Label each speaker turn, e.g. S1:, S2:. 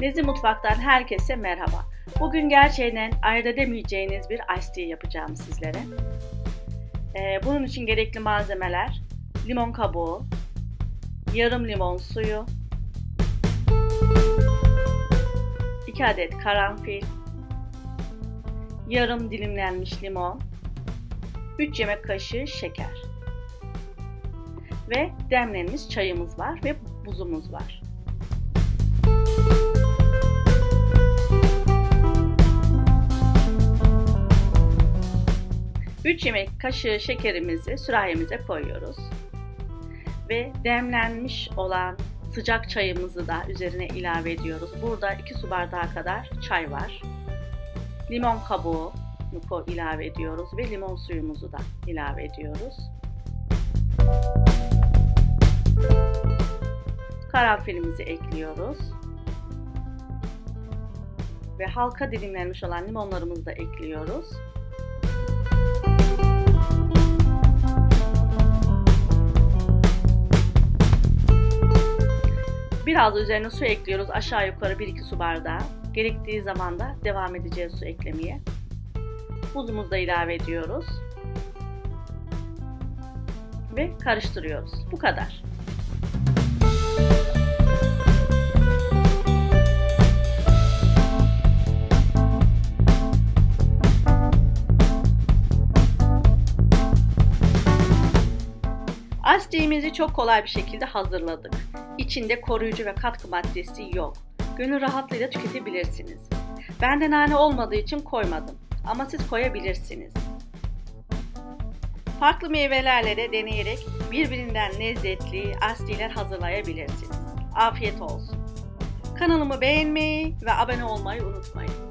S1: Nezi Mutfak'tan herkese merhaba. Bugün gerçeğinden ayırt edemeyeceğiniz bir iced tea yapacağım sizlere. Ee, bunun için gerekli malzemeler limon kabuğu, yarım limon suyu, 2 adet karanfil, yarım dilimlenmiş limon, 3 yemek kaşığı şeker ve demlenmiş çayımız var ve buzumuz var. Üç yemek kaşığı şekerimizi sürahimize koyuyoruz. Ve demlenmiş olan sıcak çayımızı da üzerine ilave ediyoruz. Burada 2 su bardağı kadar çay var. Limon kabuğu ilave ediyoruz ve limon suyumuzu da ilave ediyoruz. Karanfilimizi ekliyoruz. Ve halka dilimlenmiş olan limonlarımızı da ekliyoruz. Biraz üzerine su ekliyoruz. Aşağı yukarı 1-2 su bardağı. Gerektiği zaman da devam edeceğiz su eklemeye. Buzumuzu da ilave ediyoruz. Ve karıştırıyoruz. Bu kadar. Astiğimizi çok kolay bir şekilde hazırladık. İçinde koruyucu ve katkı maddesi yok. Gönül rahatlığıyla tüketebilirsiniz. Bende nane olmadığı için koymadım ama siz koyabilirsiniz. Farklı meyvelerle de deneyerek birbirinden lezzetli astiler hazırlayabilirsiniz. Afiyet olsun. Kanalımı beğenmeyi ve abone olmayı unutmayın.